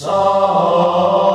Saw.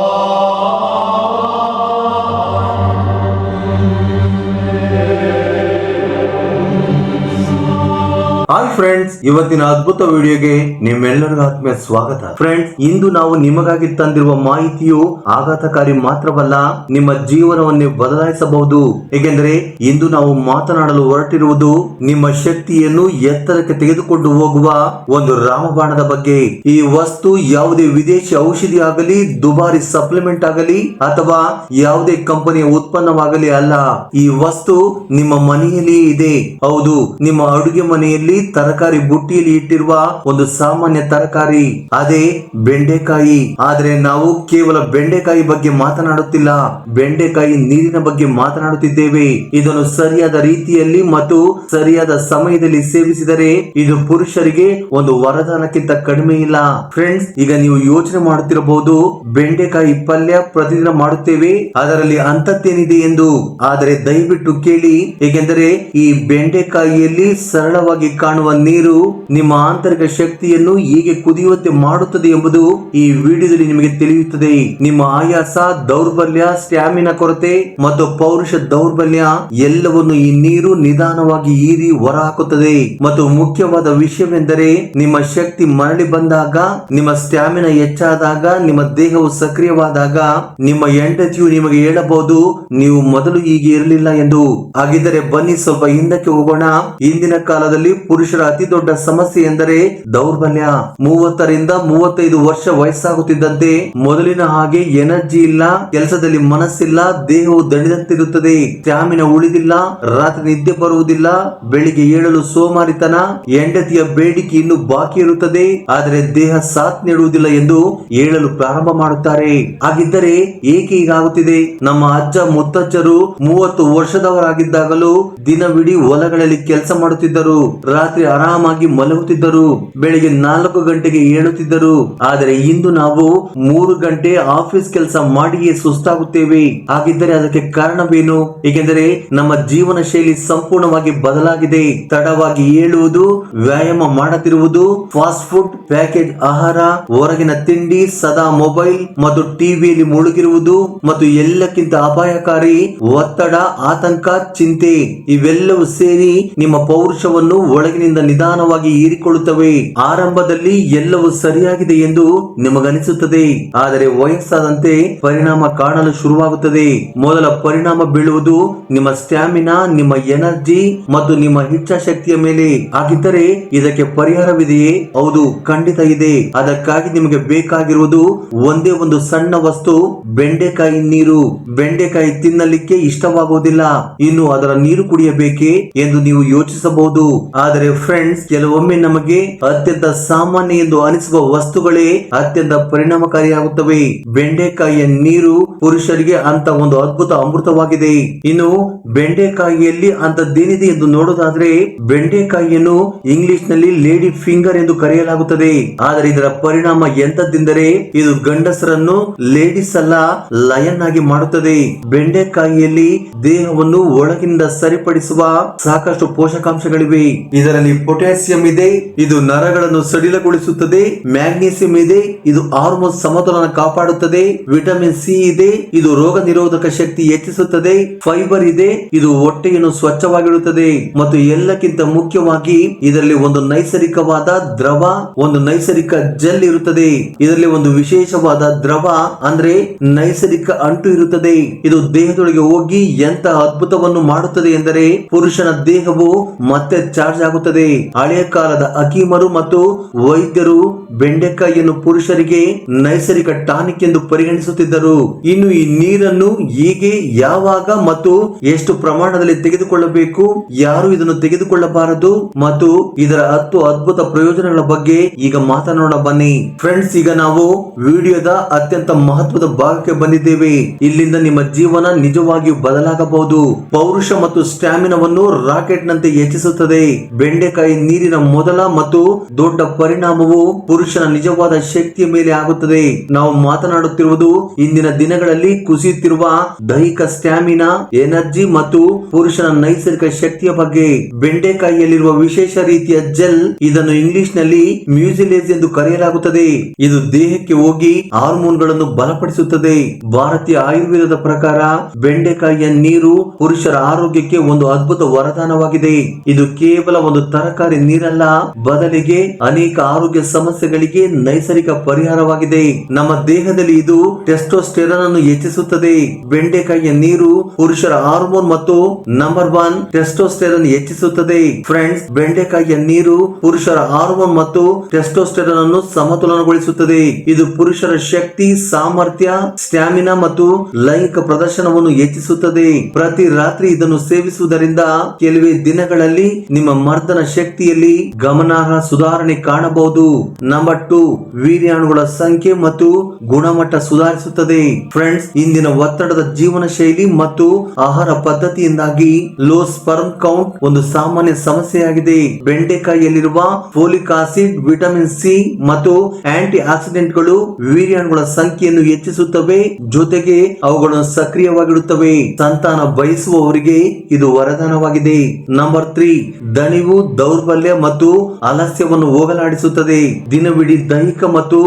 Friends ಇವತ್ತಿನ ಅದ್ಭುತ ವಿಡಿಯೋಗೆ ನಿಮ್ಮೆಲ್ಲರಿಗೂ ಆತ್ಮೀಯ ಸ್ವಾಗತ. ಫ್ರೆಂಡ್ಸ್ ಇಂದು ನಾವು ನಿಮಗಾಗಿ ತಂದಿರುವ ಮಾಹಿತಿಯು ಆಘಾತಕಾರಿ ಮಾತ್ರವಲ್ಲ, ನಿಮ್ಮ ಜೀವನವನ್ನೇ ಬದಲಾಯಿಸಬಹುದು. ಏಕೆಂದರೆ, ಇಂದು ನಾವು ಮಾತನಾಡಲು ಹೊರಟಿರುವುದು ನಿಮ್ಮ ಶಕ್ತಿಯನ್ನು ಎತ್ತರಕ್ಕೆ ತೆಗೆದುಕೊಂಡು ಹೋಗುವ ಒಂದು ರಾಮಬಾಣದ ಬಗ್ಗೆ. ಈ ವಸ್ತು ಯಾವುದೇ ವಿದೇಶಿ ಔಷಧಿ ಆಗಲಿ, ದುಬಾರಿ ಸಪ್ಲಿಮೆಂಟ್ ಆಗಲಿ, ಅಥವಾ ಯಾವುದೇ ಕಂಪನಿಯ ಉತ್ಪನ್ನವಾಗಲಿ ಅಲ್ಲ. ಈ ವಸ್ತು ನಿಮ್ಮ ಮನೆಯಲ್ಲಿ ಇದೆ. ಹೌದು, ನಿಮ್ಮ ಅಡುಗೆ ಮನೆಯಲ್ಲಿ ತರಕಾರಿ ಬುಟ್ಟಿಯಲ್ಲಿ ಇಟ್ಟಿರುವ ಒಂದು ಸಾಮಾನ್ಯ ತರಕಾರಿ, ಅದೇ ಬೆಂಡೆಕಾಯಿ. ಆದ್ರೆ ನಾವು ಕೇವಲ ಬೆಂಡೆಕಾಯಿ ಬಗ್ಗೆ ಮಾತನಾಡುತ್ತಿಲ್ಲ. ಬೆಂಡೆಕಾಯಿ ನೀರಿನ ಬಗ್ಗೆ ಮಾತನಾಡುತ್ತಿದ್ದೇವೆ. ಇದನ್ನು ಸರಿಯಾದ ರೀತಿಯಲ್ಲಿ ಮತ್ತು ಸರಿಯಾದ ಸಮಯದಲ್ಲಿ ಸೇವಿಸಿದರೆ ಇದು ಪುರುಷರಿಗೆ ಒಂದು ವರದಾನಕ್ಕಿಂತ ಕಡಿಮೆ ಇಲ್ಲ. ಫ್ರೆಂಡ್ಸ್, ಈಗ ನೀವು ಯೋಚನೆ ಮಾಡುತ್ತಿರಬಹುದು, ಬೆಂಡೆಕಾಯಿ ಪಲ್ಯ ಪ್ರತಿದಿನ ಮಾಡುತ್ತೇವೆ. ಅದರಲ್ಲಿ ಅಂತತ್ತೇನಿದೆ ಎಂದು. ಆದರೆ ದಯವಿಟ್ಟು ಕೇಳಿ, ಏಕೆಂದರೆ ಈ ಬೆಂಡೆಕಾಯಿಯಲ್ಲಿ ಸರಳವಾಗಿ ಕಾಣುವ ನೀರು ನಿಮ್ಮ ಆಂತರಿಕ ಶಕ್ತಿಯನ್ನು ಹೇಗೆ ಕುದಿಯುವಂತೆ ಮಾಡುತ್ತದೆ ಎಂಬುದು ಈ ವಿಡಿಯೋದಲ್ಲಿ ನಿಮಗೆ ತಿಳಿಯುತ್ತದೆ. ನಿಮ್ಮ ಆಯಾಸ, ದೌರ್ಬಲ್ಯ, ಸ್ಟ್ಯಾಮಿನ ಕೊರತೆ ಮತ್ತು ಪೌರುಷ ದೌರ್ಬಲ್ಯ ಎಲ್ಲವನ್ನು ಈ ನೀರು ನಿಧಾನವಾಗಿ ಹೀರಿ ಹೊರಹಾಕುತ್ತದೆ. ಮತ್ತು ಮುಖ್ಯವಾದ ವಿಷಯವೆಂದರೆ ನಿಮ್ಮ ಶಕ್ತಿ ಮರಳಿ ಬಂದಾಗ, ನಿಮ್ಮ ಸ್ಟ್ಯಾಮಿನಾ ಹೆಚ್ಚಾದಾಗ, ನಿಮ್ಮ ದೇಹವು ಸಕ್ರಿಯವಾದಾಗ, ನಿಮ್ಮ ಹೆಂಡತಿಯು ನಿಮಗೆ ಹೇಳಬಹುದು, ನೀವು ಮೊದಲು ಹೀಗೆ ಇರಲಿಲ್ಲ ಎಂದು. ಹಾಗಿದ್ದರೆ ಬನ್ನಿ ಸ್ವಲ್ಪ ಹಿಂದಕ್ಕೆ ಹೋಗೋಣ. ಹಿಂದಿನ ಕಾಲದಲ್ಲಿ ಪುರುಷರ ಅತಿ ದೊಡ್ಡ ಸಮಸ್ಯೆ ಎಂದರೆ ದೌರ್ಬಲ್ಯ. ಮೂವತ್ತರಿಂದ ಮೂವತ್ತೈದು ವರ್ಷ ವಯಸ್ಸಾಗುತ್ತಿದ್ದಂತೆ ಮೊದಲಿನ ಹಾಗೆ ಎನರ್ಜಿ ಇಲ್ಲ, ಕೆಲಸದಲ್ಲಿ ಮನಸ್ಸಿಲ್ಲ, ದೇಹವು ದಣಿದಂತಿರುತ್ತದೆ. ಸ್ಟ್ಯಾಮಿನ ಉಳಿದಿಲ್ಲ, ರಾತ್ರಿ ನಿದ್ದೆ ಬರುವುದಿಲ್ಲ, ಬೆಳಿಗ್ಗೆ ಏಳಲು ಸೋಮಾರಿತನ, ಹೆಂಡತಿಯ ಬೇಡಿಕೆ ಇನ್ನು ಬಾಕಿ ಇರುತ್ತದೆ. ಆದರೆ ದೇಹ ಸಾಥ್ ನೀಡುವುದಿಲ್ಲ ಎಂದು ಹೇಳಲು ಪ್ರಾರಂಭ ಮಾಡುತ್ತಾರೆ. ಹಾಗಿದ್ದರೆ ಏಕೆ ಹೀಗಾಗುತ್ತಿದೆ? ನಮ್ಮ ಅಜ್ಜ ಮುತ್ತಜ್ಜರು ಮೂವತ್ತು ವರ್ಷದವರಾಗಿದ್ದಾಗಲೂ ದಿನವಿಡೀ ಹೊಲಗಳಲ್ಲಿ ಕೆಲಸ ಮಾಡುತ್ತಿದ್ದರು. ರಾತ್ರಿ ಆರಾಮಾಗಿ ಮಲಗುತ್ತಿದ್ದರು. ಬೆಳಿಗ್ಗೆ ನಾಲ್ಕು ಗಂಟೆಗೆ ಏಳುತ್ತಿದ್ದರು. ಆದರೆ ಇಂದು ನಾವು ಮೂರು ಗಂಟೆ ಆಫೀಸ್ ಕೆಲಸ ಮಾಡಿಯೇ ಸುಸ್ತಾಗುತ್ತೇವೆ. ಹಾಗಿದ್ದರೆ ಅದಕ್ಕೆ ಕಾರಣವೇನು? ಏಕೆಂದರೆ ನಮ್ಮ ಜೀವನ ಶೈಲಿ ಸಂಪೂರ್ಣವಾಗಿ ಬದಲಾಗಿದೆ. ತಡವಾಗಿ ಏಳುವುದು, ವ್ಯಾಯಾಮ ಮಾಡುತ್ತಿರುವುದು ಫಾಸ್ಟ್ ಫುಡ್, ಪ್ಯಾಕೇಜ್ ಆಹಾರ, ಹೊರಗಿನ ತಿಂಡಿ, ಸದಾ ಮೊಬೈಲ್ ಮತ್ತು ಟಿವಿಯಲ್ಲಿ ಮುಳುಗಿರುವುದು ಮತ್ತು ಎಲ್ಲಕ್ಕಿಂತ ಅಪಾಯಕಾರಿ ಒತ್ತಡ, ಆತಂಕ, ಚಿಂತೆ ಇವೆಲ್ಲವೂ ಸೇರಿ ನಿಮ್ಮ ಪೌರುಷವನ್ನು ಒಳಗಿನಿಂದ ನಿಧಾನವಾಗಿ ಹೀರಿಕೊಳ್ಳುತ್ತವೆ ಆರಂಭದಲ್ಲಿ ಎಲ್ಲವೂ ಸರಿಯಾಗಿದೆ ಎಂದು ನಿಮಗನಿಸುತ್ತದೆ. ಆದರೆ ವಯಸ್ಸಾದಂತೆ ಪರಿಣಾಮ ಕಾಣಲು ಶುರುವಾಗುತ್ತದೆ. ಮೊದಲ ಪರಿಣಾಮ ಬೀಳುವುದು ನಿಮ್ಮ ಸ್ಟ್ಯಾಮಿನಾ, ನಿಮ್ಮ ಎನರ್ಜಿ ಮತ್ತು ನಿಮ್ಮ ಇಚ್ಛಾಶಕ್ತಿಯ ಮೇಲೆ. ಹಾಗಿದ್ದರೆ ಇದಕ್ಕೆ ಪರಿಹಾರವಿದೆಯೇ? ಹೌದು, ಖಂಡಿತ ಇದೆ. ಅದಕ್ಕಾಗಿ ನಿಮಗೆ ಬೇಕಾಗಿರುವುದು ಒಂದೇ ಒಂದು ಸಣ್ಣ ವಸ್ತು, ಬೆಂಡೆಕಾಯಿ ನೀರು. ಬೆಂಡೆಕಾಯಿ ತಿನ್ನಲಿಕ್ಕೆ ಇಷ್ಟವಾಗುವುದಿಲ್ಲ. ಇನ್ನು ಅದರ ನೀರು ಕುಡಿಯಬೇಕೆ ಎಂದು ನೀವು ಯೋಚಿಸಬಹುದು. ಆದರೆ ಫ್ರೆಂಡ್ಸ್ ಕೆಲವೊಮ್ಮೆ ನಮಗೆ ಅತ್ಯಂತ ಸಾಮಾನ್ಯ ಎಂದು ಅನಿಸುವ ವಸ್ತುಗಳೇ ಅತ್ಯಂತ ಪರಿಣಾಮಕಾರಿಯಾಗುತ್ತವೆ. ಬೆಂಡೆಕಾಯಿಯ ನೀರು ಪುರುಷರಿಗೆ ಅಂತ ಒಂದು ಅದ್ಭುತ ಅಮೃತವಾಗಿದೆ. ಇನ್ನು ಬೆಂಡೆಕಾಯಿಯಲ್ಲಿ ಅಂತದ್ದೇನಿದೆ ಎಂದು ನೋಡೋದಾದ್ರೆ, ಬೆಂಡೆಕಾಯಿಯನ್ನು ಇಂಗ್ಲಿಷ್ನಲ್ಲಿ ಲೇಡಿ ಫಿಂಗರ್ ಎಂದು ಕರೆಯಲಾಗುತ್ತದೆ. ಆದರೆ ಇದರ ಪರಿಣಾಮ ಎಂತದ್ದೆಂದರೆ ಇದು ಗಂಡಸರನ್ನು ಲೇಡೀಸ್ ಅಲ್ಲ, ಲಯನ್ ಆಗಿ ಮಾಡುತ್ತದೆ. ಬೆಂಡೆಕಾಯಿಯಲ್ಲಿ ದೇಹವನ್ನು ಒಳಗಿಂದ ಸರಿಪಡಿಸುವ ಸಾಕಷ್ಟು ಪೋಷಕಾಂಶಗಳಿವೆ. ಇದರಲ್ಲಿ ಪೊಟ್ಯಾಸಿಯಂ ಇದೆ, ಇದು ನರಗಳನ್ನು ಸಡಿಲಗೊಳಿಸುತ್ತದೆ, ಮ್ಯಾಗ್ನೀಸಿಯಂ ಇದೆ, ಇದು ಹಾರ್ಮೋನ್ ಸಮತೋಲನ ಕಾಪಾಡುತ್ತದೆ, ವಿಟಮಿನ್ ಸಿ ಇದೆ, ಇದು ರೋಗ ನಿರೋಧಕ ಶಕ್ತಿ ಹೆಚ್ಚಿಸುತ್ತದೆ, ಫೈಬರ್ ಇದೆ, ಇದು ಹೊಟ್ಟೆಯನ್ನು ಸ್ವಚ್ಛವಾಗಿಡುತ್ತದೆ. ಮತ್ತು ಎಲ್ಲಕ್ಕಿಂತ ಮುಖ್ಯವಾಗಿ, ಇದರಲ್ಲಿ ಒಂದು ನೈಸರ್ಗಿಕವಾದ ದ್ರವ, ಒಂದು ನೈಸರ್ಗಿಕ ಜೆಲ್ ಇರುತ್ತದೆ. ಇದರಲ್ಲಿ ಒಂದು ವಿಶೇಷವಾದ ದ್ರವ ಅಂದ್ರೆ ನೈಸರ್ಗಿಕ ಅಂಟು ಇರುತ್ತದೆ. ಇದು ದೇಹದೊಳಗೆ ಹೋಗಿ ಎಂತ ಅದ್ಭುತವನ್ನು ಮಾಡುತ್ತದೆ ಎಂದರೆ, ಪುರುಷನ ದೇಹವು ಮತ್ತೆ ಚಾರ್ಜ್ ಆಗುತ್ತದೆ. ಹಳೆಯ ಕಾಲದ ಅಕೀಮರು ಮತ್ತು ವೈದ್ಯರು ಬೆಂಡೆಕಾಯಿಯನ್ನು ಪುರುಷರಿಗೆ ನೈಸರ್ಗಿಕ ಟಾನಿಕ್ ಎಂದು ಪರಿಗಣಿಸುತ್ತಿದ್ದರು. ಇನ್ನು ಈ ನೀರನ್ನು ಹೀಗೆ ಯಾವಾಗ ಮತ್ತು ಎಷ್ಟು ಪ್ರಮಾಣದಲ್ಲಿ ತೆಗೆದುಕೊಳ್ಳಬೇಕು, ಯಾರು ಇದನ್ನು ತೆಗೆದುಕೊಳ್ಳಬಾರದು ಮತ್ತು ಇದರ ಹತ್ತು ಅದ್ಭುತ ಪ್ರಯೋಜನಗಳ ಬಗ್ಗೆ ಈಗ ಮಾತನಾಡೋಣ ಬನ್ನಿ. ಫ್ರೆಂಡ್ಸ್ ಈಗ ನಾವು ವಿಡಿಯೋದ ಅತ್ಯಂತ ಮಹತ್ವದ ಭಾಗಕ್ಕೆ ಬಂದಿದ್ದೇವೆ. ಇಲ್ಲಿಂದ ನಿಮ್ಮ ಜೀವನ ನಿಜವಾಗಿಯೂ ಬದಲಾಗಬಹುದು. ಪೌರುಷ ಮತ್ತು ಸ್ಟ್ಯಾಮಿನವನ್ನು ರಾಕೆಟ್ ನಂತೆ ಹೆಚ್ಚಿಸುತ್ತದೆ. ಬೆಂಡೆಕಾಯಿ ಬೆಂಡೆಕಾಯಿ ನೀರಿನ ಮೊದಲ ಮತ್ತು ದೊಡ್ಡ ಪರಿಣಾಮವು ಪುರುಷನ ನಿಜವಾದ ಶಕ್ತಿಯ ಮೇಲೆ ಆಗುತ್ತದೆ. ನಾವು ಮಾತನಾಡುತ್ತಿರುವುದು ಇಂದಿನ ದಿನಗಳಲ್ಲಿ ಕುಸಿಯುತ್ತಿರುವ ದೈಹಿಕ ಸ್ಟ್ಯಾಮಿನಾ, ಎನರ್ಜಿ ಮತ್ತು ಪುರುಷನ ನೈಸರ್ಗಿಕ ಶಕ್ತಿಯ ಬಗ್ಗೆ. ಬೆಂಡೆಕಾಯಿಯಲ್ಲಿರುವ ವಿಶೇಷ ರೀತಿಯ ಜೆಲ್ ಇದನ್ನು ಇಂಗ್ಲಿಷ್ನಲ್ಲಿ ಮ್ಯೂಸಿಲೇಸ್ ಎಂದು ಕರೆಯಲಾಗುತ್ತದೆ. ಇದು ದೇಹಕ್ಕೆ ಹೋಗಿ ಹಾರ್ಮೋನ್ಗಳನ್ನು ಬಲಪಡಿಸುತ್ತದೆ. ಭಾರತೀಯ ಆಯುರ್ವೇದದ ಪ್ರಕಾರ ಬೆಂಡೆಕಾಯಿಯ ನೀರು ಪುರುಷರ ಆರೋಗ್ಯಕ್ಕೆ ಒಂದು ಅದ್ಭುತ ವರದಾನವಾಗಿದೆ. ಇದು ಕೇವಲ ಒಂದು ತರಕಾರಿ ನೀರಲ್ಲ ಬದಲಿಗೆ ಅನೇಕ ಆರೋಗ್ಯ ಸಮಸ್ಯೆಗಳಿಗೆ ನೈಸರ್ಗಿಕ ಪರಿಹಾರವಾಗಿದೆ. ನಮ್ಮ ದೇಹದಲ್ಲಿ ಇದು ಟೆಸ್ಟೋಸ್ಟೆರನ್ ಅನ್ನು ಹೆಚ್ಚಿಸುತ್ತದೆ. ಬೆಂಡೆಕಾಯಿಯ ನೀರು ಪುರುಷರ ಹಾರ್ಮೋನ್ ಮತ್ತು ನಂಬರ್ ಒನ್ ಟೆಸ್ಟೋಸ್ಟೆರನ್ ಹೆಚ್ಚಿಸುತ್ತದೆ. ಫ್ರೆಂಡ್ಸ್ ಬೆಂಡೆಕಾಯಿಯ ನೀರು ಪುರುಷರ ಹಾರ್ಮೋನ್ ಮತ್ತು ಟೆಸ್ಟೋಸ್ಟೆರನ್ ಅನ್ನು ಸಮತೋಲನಗೊಳಿಸುತ್ತದೆ. ಇದು ಪುರುಷರ ಶಕ್ತಿ, ಸಾಮರ್ಥ್ಯ ಸ್ಟ್ಯಾಮಿನಾ ಮತ್ತು ಲೈಂಗಿಕ ಪ್ರದರ್ಶನವನ್ನು ಹೆಚ್ಚಿಸುತ್ತದೆ. ಪ್ರತಿ ರಾತ್ರಿ ಇದನ್ನು ಸೇವಿಸುವುದರಿಂದ ಕೆಲವೇ ದಿನಗಳಲ್ಲಿ ನಿಮ್ಮ ಮರ್ದನ ಶಕ್ತಿಯಲ್ಲಿ ಗಮನಾರ್ಹ ಸುಧಾರಣೆ ಕಾಣಬಹುದು. ನಂಬರ್ ಟು ವೀರ್ಯಾಣುಗಳ ಸಂಖ್ಯೆ ಮತ್ತು ಗುಣಮಟ್ಟ ಸುಧಾರಿಸುತ್ತದೆ. ಫ್ರೆಂಡ್ಸ್ ಇಂದಿನ ಒತ್ತಡದ ಜೀವನ ಶೈಲಿ ಮತ್ತು ಆಹಾರ ಪದ್ಧತಿಯಿಂದಾಗಿ ಲೋ ಸ್ಪರ್ಮ್ ಕೌಂಟ್ ಒಂದು ಸಾಮಾನ್ಯ ಸಮಸ್ಯೆಯಾಗಿದೆ. ಬೆಂಡೆಕಾಯಿಯಲ್ಲಿರುವ ಫೋಲಿಕ್ ಆಸಿಡ್ ವಿಟಮಿನ್ ಸಿ ಮತ್ತು ಆಂಟಿ ಆಕ್ಸಿಡೆಂಟ್ಗಳು ವೀರ್ಯಾಣುಗಳ ಸಂಖ್ಯೆಯನ್ನು ಹೆಚ್ಚಿಸುತ್ತವೆ. ಜೊತೆಗೆ ಅವುಗಳನ್ನು ಸಕ್ರಿಯವಾಗಿಡುತ್ತವೆ. ಸಂತಾನ ಬಯಸುವವರಿಗೆ ಇದು ವರದಾನವಾಗಿದೆ. ನಂಬರ್ ತ್ರೀ ದಣಿವು ದೌರ್ಬಲ್ಯ ಮತ್ತು ಆಲಸ್ಯವನ್ನು ಹೋಗಲಾಡಿಸುತ್ತದೆ. ದಿನವಿಡೀ ದೈಹಿಕ ಮತ್ತು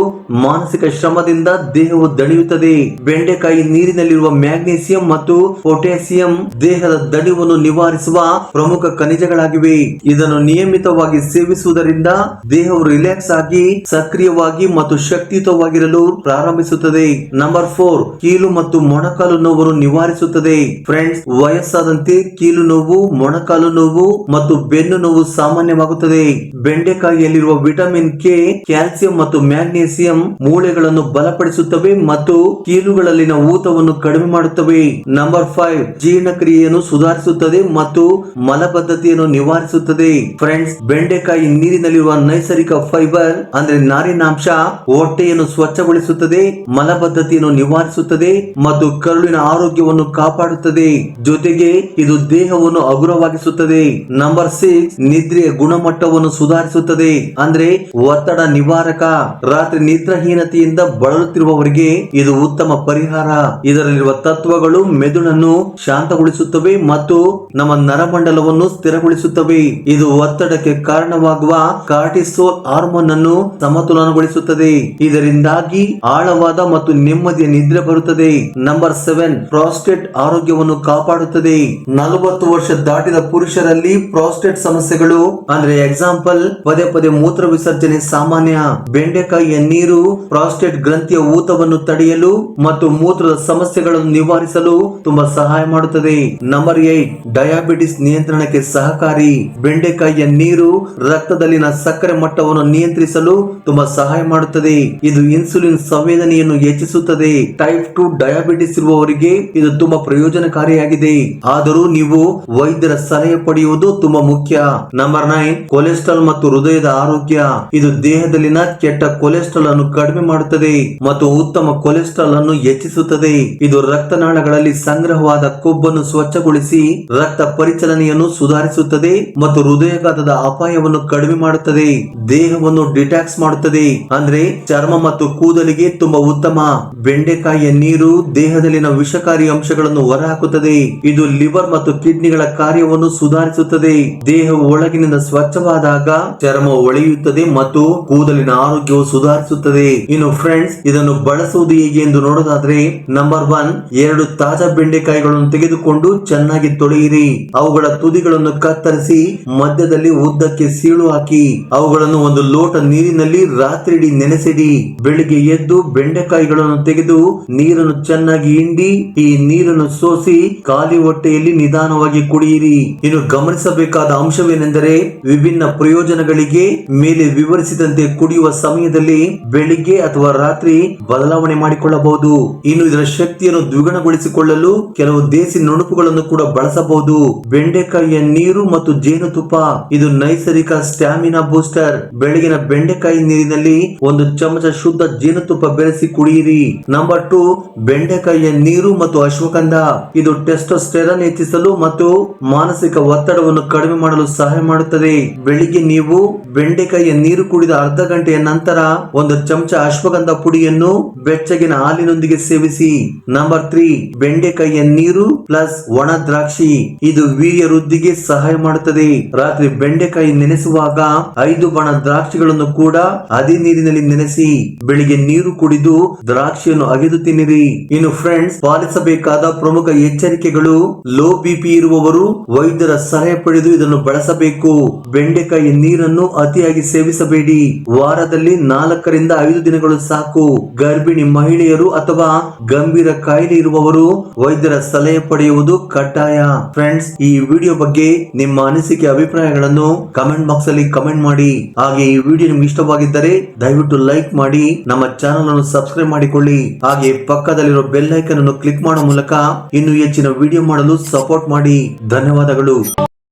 ಮಾನಸಿಕ ಶ್ರಮದಿಂದ ದೇಹವು ದಣಿಯುತ್ತದೆ. ಬೆಂಡೆಕಾಯಿ ನೀರಿನಲ್ಲಿರುವ ಮ್ಯಾಗ್ನೀಸಿಯಂ ಮತ್ತು ಪೊಟ್ಯಾಸಿಯಂ ದೇಹದ ದಣಿವನ್ನು ನಿವಾರಿಸುವ ಪ್ರಮುಖ ಖನಿಜಗಳಾಗಿವೆ. ಇದನ್ನು ನಿಯಮಿತವಾಗಿ ಸೇವಿಸುವುದರಿಂದ ದೇಹವು ರಿಲ್ಯಾಕ್ಸ್ ಆಗಿ, ಸಕ್ರಿಯವಾಗಿ ಮತ್ತು ಶಕ್ತಿಯುತವಾಗಿರಲು ಪ್ರಾರಂಭಿಸುತ್ತದೆ. ನಂಬರ್ ಫೋರ್, ಕೀಲು ಮತ್ತು ಮೊಣಕಾಲು ನೋವನ್ನು ನಿವಾರಿಸುತ್ತದೆ. ಫ್ರೆಂಡ್ಸ್, ವಯಸ್ಸಾದಂತೆ ಕೀಲು ನೋವು, ಮೊಣಕಾಲು ನೋವು ಮತ್ತು ಬೆನ್ನು ನೋವು ಸಾಮಾನ್ಯವಾಗುತ್ತದೆ. ಬೆಂಡೆಕಾಯಿಯಲ್ಲಿರುವ ವಿಟಮಿನ್ ಕೆ, ಕ್ಯಾಲ್ಸಿಯಂ ಮತ್ತು ಮ್ಯಾಗ್ನೀಸಿಯಂ ಮೂಳೆಗಳನ್ನು ಬಲಪಡಿಸುತ್ತವೆ ಮತ್ತು ಕೀಲುಗಳಲ್ಲಿನ ಊತವನ್ನು ಕಡಿಮೆ ಮಾಡುತ್ತವೆ. ನಂಬರ್ ಫೈವ್, ಜೀರ್ಣಕ್ರಿಯೆಯನ್ನು ಸುಧಾರಿಸುತ್ತದೆ ಮತ್ತು ಮಲಬದ್ಧತೆಯನ್ನು ನಿವಾರಿಸುತ್ತದೆ. ಫ್ರೆಂಡ್ಸ್, ಬೆಂಡೆಕಾಯಿ ನೀರಿನಲ್ಲಿರುವ ನೈಸರ್ಗಿಕ ಫೈಬರ್, ಅಂದ್ರೆ ನಾರಿನಾಂಶ, ಹೊಟ್ಟೆಯನ್ನು ಸ್ವಚ್ಛಗೊಳಿಸುತ್ತದೆ, ಮಲಬದ್ಧತೆಯನ್ನು ನಿವಾರಿಸುತ್ತದೆ ಮತ್ತು ಕರುಳಿನ ಆರೋಗ್ಯವನ್ನು ಕಾಪಾಡುತ್ತದೆ. ಜೊತೆಗೆ ಇದು ದೇಹವನ್ನು ಹಗುರವಾಗಿಸುತ್ತದೆ. ನಂಬರ್ ಸಿಕ್ಸ್ ನಿದ್ರೆಯ ಗುಣಮಟ್ಟವನ್ನು ಸುಧಾರಿಸುತ್ತದೆ. ಅಂದ್ರೆ ಒತ್ತಡ ನಿವಾರಕ, ರಾತ್ರಿ ನಿದ್ರಾಹೀನತೆಯಿಂದ ಬಳಲುತ್ತಿರುವವರಿಗೆ ಇದು ಉತ್ತಮ ಪರಿಹಾರ. ಇದರಲ್ಲಿರುವ ತತ್ವಗಳು ಮೆದುಳನ್ನು ಶಾಂತಗೊಳಿಸುತ್ತವೆ ಮತ್ತು ನಮ್ಮ ನರಮಂಡಲವನ್ನು ಸ್ಥಿರಗೊಳಿಸುತ್ತವೆ. ಇದು ಒತ್ತಡಕ್ಕೆ ಕಾರಣವಾಗುವ ಕಾರ್ಟಿಸೋಲ್ ಹಾರ್ಮೋನ್ ಅನ್ನು ಸಮತೋಲನಗೊಳಿಸುತ್ತದೆ. ಇದರಿಂದಾಗಿ ಆಳವಾದ ಮತ್ತು ನೆಮ್ಮದಿಯ ನಿದ್ರೆ ಬರುತ್ತದೆ. ನಂಬರ್ ಸೆವೆನ್, ಪ್ರಾಸ್ಟೇಟ್ ಆರೋಗ್ಯವನ್ನು ಕಾಪಾಡುತ್ತದೆ. ನಲವತ್ತು ವರ್ಷ ದಾಟಿದ ಪುರುಷರಲ್ಲಿ ಪ್ರಾಸ್ಟೇಟ್ ಸಮಸ್ಯೆಗಳು ಅಂದ್ರೆ ಎಕ್ಸಾಂಪಲ್ ಪದೇ ಪದೇ ಮೂತ್ರ ವಿಸರ್ಜನೆ ಸಾಮಾನ್ಯ. ಬೆಂಡೆಕಾಯಿಯ ನೀರು ಪ್ರಾಸ್ಟೇಟ್ ಗ್ರಂಥಿಯ ಊತವನ್ನು ತಡೆಯಲು ಮತ್ತು ಮೂತ್ರದ ಸಮಸ್ಯೆಗಳನ್ನು ನಿವಾರಿಸಲು ತುಂಬಾ ಸಹಾಯ ಮಾಡುತ್ತದೆ. ನಂಬರ್ ಏಟ್ ಡಯಾಬಿಟಿಸ್ ನಿಯಂತ್ರಣಕ್ಕೆ ಸಹಕಾರಿ. ಬೆಂಡೆಕಾಯಿಯ ನೀರು ರಕ್ತದಲ್ಲಿನ ಸಕ್ಕರೆ ಮಟ್ಟವನ್ನು ನಿಯಂತ್ರಿಸಲು ತುಂಬಾ ಸಹಾಯ ಮಾಡುತ್ತದೆ. ಇದು ಇನ್ಸುಲಿನ್ ಸಂವೇದನೆಯನ್ನು ಹೆಚ್ಚಿಸುತ್ತದೆ. ಟೈಪ್ ಟು ಡಯಾಬಿಟಿಸ್ ಇರುವವರಿಗೆ ಇದು ತುಂಬಾ ಪ್ರಯೋಜನಕಾರಿಯಾಗಿದೆ. ಆದರೂ ನೀವು ವೈದ್ಯರ ಸಲಹೆ ಪಡೆಯುವುದು ತುಂಬಾ ಮುಖ್ಯ. ನಂಬರ್ ನೈನ್, ಕೊಲೆಸ್ಟ್ರಾಲ್ ಮತ್ತು ಹೃದಯದ ಆರೋಗ್ಯ. ಇದು ದೇಹದಲ್ಲಿನ ಕೆಟ್ಟ ಕೊಲೆಸ್ಟ್ರಾಲ್ ಅನ್ನು ಕಡಿಮೆ ಮಾಡುತ್ತದೆ ಮತ್ತು ಉತ್ತಮ ಕೊಲೆಸ್ಟ್ರಾಲ್ ಅನ್ನು ಹೆಚ್ಚಿಸುತ್ತದೆ. ಇದು ರಕ್ತನಾಳಗಳಲ್ಲಿ ಸಂಗ್ರಹವಾದ ಕೊಬ್ಬನ್ನು ಸ್ವಚ್ಛಗೊಳಿಸಿ ರಕ್ತ ಪರಿಚಲನೆಯನ್ನು ಸುಧಾರಿಸುತ್ತದೆ ಮತ್ತು ಹೃದಯಘಾತದ ಅಪಾಯವನ್ನು ಕಡಿಮೆ ಮಾಡುತ್ತದೆ. ದೇಹವನ್ನು ಡಿಟ್ಯಾಕ್ಸ್ ಮಾಡುತ್ತದೆ. ಅಂದ್ರೆ ಚರ್ಮ ಮತ್ತು ಕೂದಲಿಗೆ ತುಂಬಾ ಉತ್ತಮ. ಬೆಂಡೆಕಾಯಿಯ ನೀರು ದೇಹದಲ್ಲಿನ ವಿಷಕಾರಿ ಅಂಶಗಳನ್ನು ಹೊರಹಾಕುತ್ತದೆ. ಇದು ಲಿವರ್ ಮತ್ತು ಕಿಡ್ನಿಗಳ ಕಾರ್ಯವನ್ನು ಸುಧಾರಿಸುತ್ತದೆ. ದೇಹವು ಒಳಗಿನಿಂದ ಸ್ವಚ್ಛವಾದಾಗ ಚರ್ಮ ಒಳೆಯುತ್ತದೆ ಮತ್ತು ಕೂದಲಿನ ಆರೋಗ್ಯವು ಸುಧಾರಿಸುತ್ತದೆ. ಇನ್ನು ಫ್ರೆಂಡ್ಸ್ ಇದನ್ನು ಬಳಸುವುದು ಹೇಗೆ ಎಂದು ನೋಡೋದಾದ್ರೆ ನಂಬರ್ ಒನ್ ಎರಡು ತಾಜಾ ಬೆಂಡೆಕಾಯಿಗಳನ್ನು ತೆಗೆದುಕೊಂಡು ಚೆನ್ನಾಗಿ ತೊಳೆಯಿರಿ. ಅವುಗಳ ತುದಿಗಳನ್ನು ಕತ್ತರಿಸಿ ಮಧ್ಯದಲ್ಲಿ ಉದ್ದಕ್ಕೆ ಸೀಳು ಹಾಕಿ, ಅವುಗಳನ್ನು ಒಂದು ಲೋಟ ನೀರಿನಲ್ಲಿ ರಾತ್ರಿಡಿ ನೆನೆಸಿಡಿ. ಬೆಳಿಗ್ಗೆ ಎದ್ದು ಬೆಂಡೆಕಾಯಿಗಳನ್ನು ತೆಗೆದು ನೀರನ್ನು ಚೆನ್ನಾಗಿ ಹಿಂಡಿ, ಈ ನೀರನ್ನು ಸೋಸಿ ಖಾಲಿ ಹೊಟ್ಟೆಯಲ್ಲಿ ನಿಧಾನವಾಗಿ ಕುಡಿಯಿರಿ. ಇನ್ನು ಗಮನಿಸಬೇಕಾದ ಅಂಶವೇನೆಂದರೆ ವಿಭಿನ್ನ ಪ್ರಯೋಜನಗಳಿಗೆ ಮೇಲೆ ವಿವರಿಸಿದಂತೆ ಕುಡಿಯುವ ಸಮಯದಲ್ಲಿ ಬೆಳಿಗ್ಗೆ ಅಥವಾ ರಾತ್ರಿ ಬದಲಾವಣೆ ಮಾಡಿಕೊಳ್ಳಬಹುದು. ಇನ್ನು ಇದರ ಶಕ್ತಿಯನ್ನು ದ್ವಿಗುಣಗೊಳಿಸಿಕೊಳ್ಳಲು ಕೆಲವು ದೇಸಿ ನುಣುಪುಗಳನ್ನು ಕೂಡ ಬಳಸಬಹುದು. ಬೆಂಡೆಕಾಯಿಯ ನೀರು ಮತ್ತು ಜೇನುತುಪ್ಪ, ಇದು ನೈಸರ್ಗಿಕ ಸ್ಟ್ಯಾಮಿನಾ ಬೂಸ್ಟರ್. ಬೆಳಗಿನ ಬೆಂಡೆಕಾಯಿ ನೀರಿನಲ್ಲಿ ಒಂದು ಚಮಚ ಶುದ್ಧ ಜೇನುತುಪ್ಪ ಬೆರೆಸಿ ಕುಡಿಯಿರಿ. ನಂಬರ್ ಟು, ಬೆಂಡೆಕಾಯಿಯ ನೀರು ಮತ್ತು ಅಶ್ವಗಂಧ. ಇದು ಟೆಸ್ಟೋಸ್ಟೆರಾನ್ ಹೆಚ್ಚಿಸಲು ಮತ್ತು ಮಾನಸಿಕ ಒತ್ತಡವನ್ನು ಕಡಿಮೆ ಮಾಡಲು ಸಹಾಯ ಮಾಡುತ್ತದೆ ಮಾಡುತ್ತದೆ ಬೆಳಿಗ್ಗೆ ನೀವು ಬೆಂಡೆಕಾಯಿಯ ನೀರು ಕುಡಿದ ಅರ್ಧ ಗಂಟೆಯ ನಂತರ ಒಂದು ಚಮಚ ಅಶ್ವಗಂಧ ಪುಡಿಯನ್ನು ಬೆಚ್ಚಗಿನ ಹಾಲಿನೊಂದಿಗೆ ಸೇವಿಸಿ. ನಂಬರ್ ತ್ರೀ, ಬೆಂಡೆಕಾಯಿಯ ನೀರು ಪ್ಲಸ್ ಒಣ ದ್ರಾಕ್ಷಿ. ಇದು ವೀರ್ಯ ವೃದ್ಧಿಗೆ ಸಹಾಯ ಮಾಡುತ್ತದೆ. ರಾತ್ರಿ ಬೆಂಡೆಕಾಯಿ ನೆನೆಸುವಾಗ ಐದು ಬಣ ದ್ರಾಕ್ಷಿಗಳನ್ನು ಕೂಡ ಅದೇ ನೀರಿನಲ್ಲಿ ನೆನೆಸಿ. ಬೆಳಿಗ್ಗೆ ನೀರು ಕುಡಿದು ದ್ರಾಕ್ಷಿಯನ್ನು ಅಗೆದು ತಿನ್ನಿರಿ. ಇನ್ನು ಫ್ರೆಂಡ್ಸ್ ಪಾಲಿಸಬೇಕಾದ ಪ್ರಮುಖ ಎಚ್ಚರಿಕೆಗಳು, ಲೋ ಬಿಪಿ ಇರುವವರು, ವೈದ್ಯರ ಸಲಹೆ ಪಡೆದು ಇದನ್ನು ಬಳಸಬೇಕು. ಬೆಂಡೆಕಾಯಿ ನೀರನ್ನು ಅತಿಯಾಗಿ ಸೇವಿಸಬೇಡಿ. ವಾರದಲ್ಲಿ ನಾಲ್ಕರಿಂದ ಐದು ದಿನಗಳು ಸಾಕು. ಗರ್ಭಿಣಿ ಮಹಿಳೆಯರು ಅಥವಾ ಗಂಭೀರ ಕಾಯಿಲೆ ಇರುವವರು ವೈದ್ಯರ ಸಲಹೆ ಪಡೆಯುವುದು ಕಡ್ಡಾಯ. ಫ್ರೆಂಡ್ಸ್ ಈ ವಿಡಿಯೋ ಬಗ್ಗೆ ನಿಮ್ಮ ಅನಿಸಿಕೆ ಅಭಿಪ್ರಾಯಗಳನ್ನು ಕಮೆಂಟ್ ಬಾಕ್ಸ್ ಅಲ್ಲಿ ಕಮೆಂಟ್ ಮಾಡಿ. ಹಾಗೆ ಈ ವಿಡಿಯೋ ನಿಮ್ಗೆ ಇಷ್ಟವಾಗಿದ್ದರೆ ದಯವಿಟ್ಟು ಲೈಕ್ ಮಾಡಿ, ನಮ್ಮ ಚಾನಲ್ ಅನ್ನು ಸಬ್ಸ್ಕ್ರೈಬ್ ಮಾಡಿಕೊಳ್ಳಿ. ಹಾಗೆ ಪಕ್ಕದಲ್ಲಿರೋ ಬೆಲ್ ಐಕನ್ ಅನ್ನು ಕ್ಲಿಕ್ ಮಾಡುವ ಮೂಲಕ ಇನ್ನು ಹೆಚ್ಚಿನ ವಿಡಿಯೋ ಮಾಡಲು ಸಪೋರ್ಟ್ ಮಾಡಿ. ಧನ್ಯವಾದಗಳು.